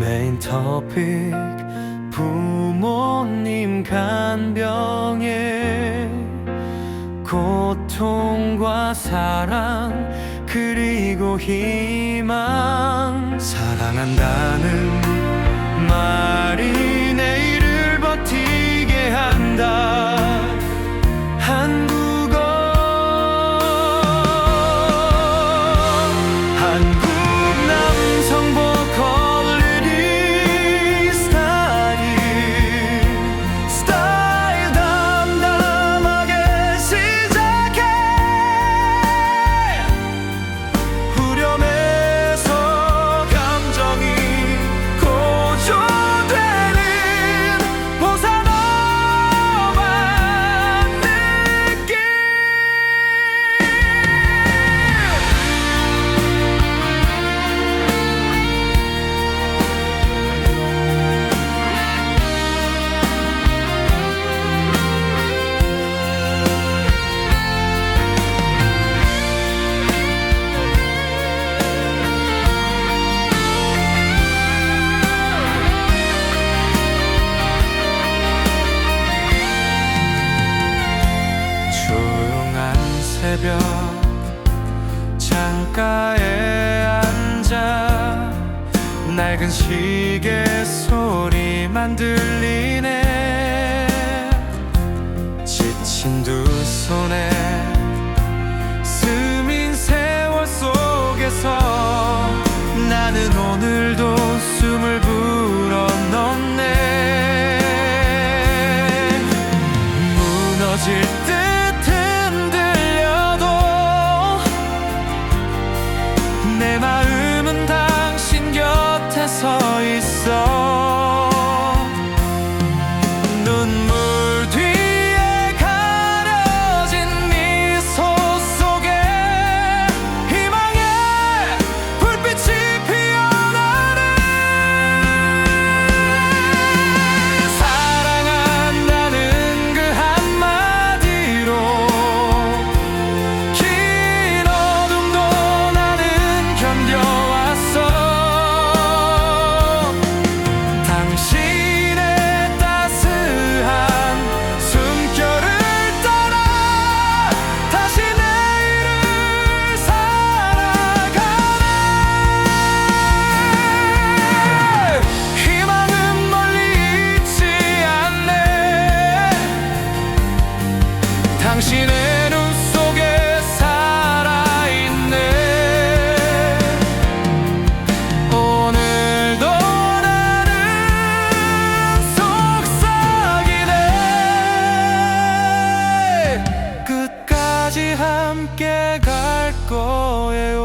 메인 토픽 부모님 간병에 고통과 사랑 그리고 희망. 사랑한다는 말이 새벽 창가에 앉아 낡은 시계 소리만 들리네. 지친 두 손에 스민 세월 속에서 나는 오늘도 숨을 불어 넣네. 무너질 갈 거예요.